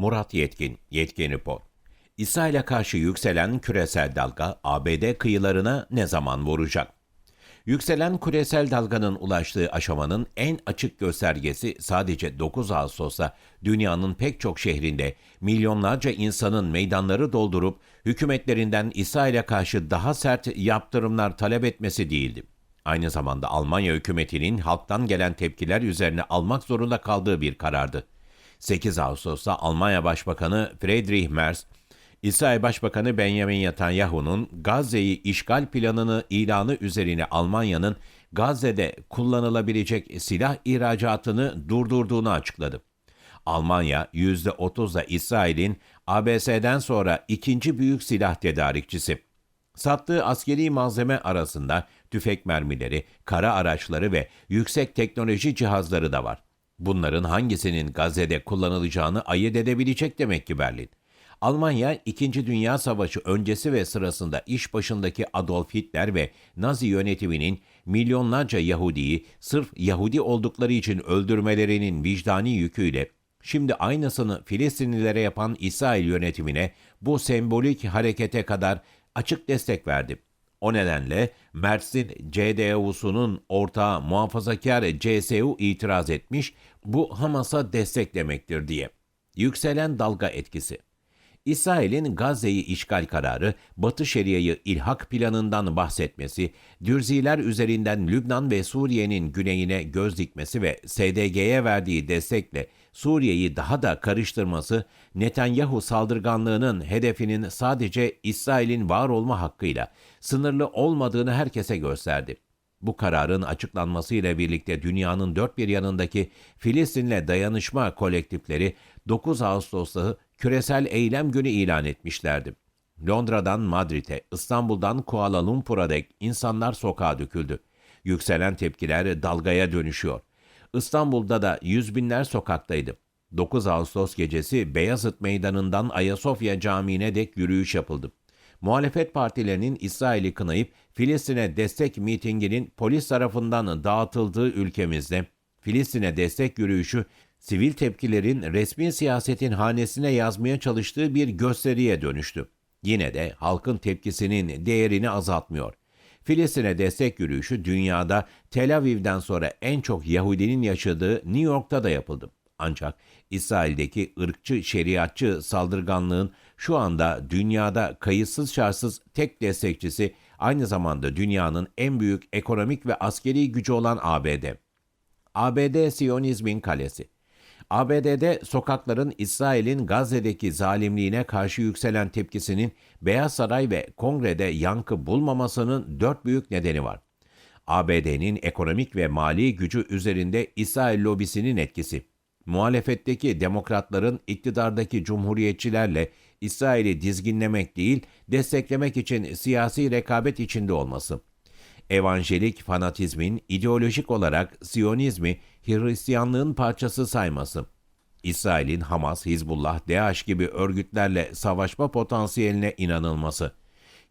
Murat Yetkin, Yetkin Report. İsrail'e karşı yükselen küresel dalga ABD kıyılarına ne zaman vuracak? Yükselen küresel dalganın ulaştığı aşamanın en açık göstergesi sadece 9 Ağustos'ta dünyanın pek çok şehrinde milyonlarca insanın meydanları doldurup hükümetlerinden İsrail'e karşı daha sert yaptırımlar talep etmesi değildi. Aynı zamanda Almanya hükümetinin halktan gelen tepkiler üzerine almak zorunda kaldığı bir karardı. 8 Ağustos'ta Almanya Başbakanı Friedrich Merz, İsrail Başbakanı Benjamin Netanyahu'nun Gazze'yi işgal planını ilanı üzerine Almanya'nın Gazze'de kullanılabilecek silah ihracatını durdurduğunu açıkladı. Almanya %30'la İsrail'in ABS'den sonra ikinci büyük silah tedarikçisi. Sattığı askeri malzeme arasında tüfek mermileri, kara araçları ve yüksek teknoloji cihazları da var. Bunların hangisinin Gazze'de kullanılacağını ayırt edebilecek demek ki Berlin. Almanya, İkinci Dünya Savaşı öncesi ve sırasında iş başındaki Adolf Hitler ve Nazi yönetiminin milyonlarca Yahudiyi sırf Yahudi oldukları için öldürmelerinin vicdani yüküyle şimdi aynısını Filistinlilere yapan İsrail yönetimine bu sembolik harekete kadar açık destek verdi. O nedenle Mersin CDU'sunun ortağı muhafazakar CSU itiraz etmiş, bu Hamas'a destek demektir diye. Yükselen dalga etkisi. İsrail'in Gazze'yi işgal kararı, Batı Şeria'yı ilhak planından bahsetmesi, Dürziler üzerinden Lübnan ve Suriye'nin güneyine göz dikmesi ve SDG'ye verdiği destekle Suriye'yi daha da karıştırması, Netanyahu saldırganlığının hedefinin sadece İsrail'in var olma hakkıyla sınırlı olmadığını herkese gösterdi. Bu kararın açıklanmasıyla birlikte dünyanın dört bir yanındaki Filistin'le dayanışma kolektifleri 9 Ağustos'ta küresel eylem günü ilan etmişlerdi. Londra'dan Madrid'e, İstanbul'dan Kuala Lumpur'a dek insanlar sokağa döküldü. Yükselen tepkiler dalgaya dönüşüyor. İstanbul'da da yüz binler sokaktaydı. 9 Ağustos gecesi Beyazıt Meydanı'ndan Ayasofya Camii'ne dek yürüyüş yapıldı. Muhalefet partilerinin İsrail'i kınayıp Filistin'e destek mitinginin polis tarafından dağıtıldığı ülkemizde Filistin'e destek yürüyüşü sivil tepkilerin resmi siyasetin hanesine yazmaya çalıştığı bir gösteriye dönüştü. Yine de halkın tepkisinin değerini azaltmıyor. Filistin'e destek yürüyüşü dünyada Tel Aviv'den sonra en çok Yahudinin yaşadığı New York'ta da yapıldı. Ancak İsrail'deki ırkçı şeriatçı saldırganlığın şu anda dünyada kayıtsız şartsız tek destekçisi aynı zamanda dünyanın en büyük ekonomik ve askeri gücü olan ABD. ABD Siyonizmin kalesi. ABD'de sokakların İsrail'in Gazze'deki zalimliğine karşı yükselen tepkisinin Beyaz Saray ve Kongre'de yankı bulmamasının dört büyük nedeni var. ABD'nin ekonomik ve mali gücü üzerinde İsrail lobisinin etkisi, muhalefetteki demokratların iktidardaki cumhuriyetçilerle İsrail'i dizginlemek değil, desteklemek için siyasi rekabet içinde olması, evanjelik fanatizmin ideolojik olarak Siyonizmi Hristiyanlığın parçası sayması, İsrail'in Hamas, Hizbullah, DAEŞ gibi örgütlerle savaşma potansiyeline inanılması,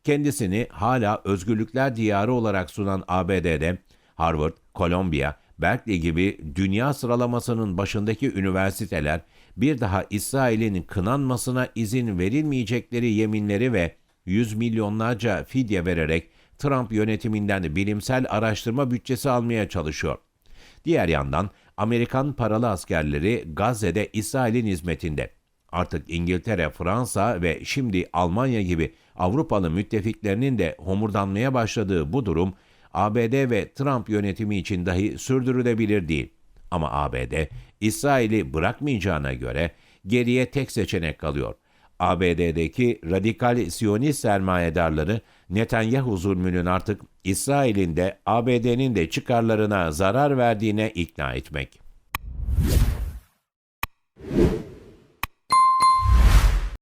kendisini hala özgürlükler diyarı olarak sunan ABD'de Harvard, Columbia, Berkeley gibi dünya sıralamasının başındaki üniversiteler bir daha İsrail'in kınanmasına izin verilmeyecekleri yeminleri ve yüz milyonlarca fidye vererek Trump yönetiminden bilimsel araştırma bütçesi almaya çalışıyor. Diğer yandan Amerikan paralı askerleri Gazze'de İsrail'in hizmetinde. Artık İngiltere, Fransa ve şimdi Almanya gibi Avrupalı müttefiklerinin de homurdanmaya başladığı bu durum ABD ve Trump yönetimi için dahi sürdürülebilir değil. Ama ABD İsrail'i bırakmayacağına göre geriye tek seçenek kalıyor. ABD'deki radikal Siyonist sermayedarları Netanyahu zulmünün artık İsrail'in de ABD'nin de çıkarlarına zarar verdiğine ikna etmek.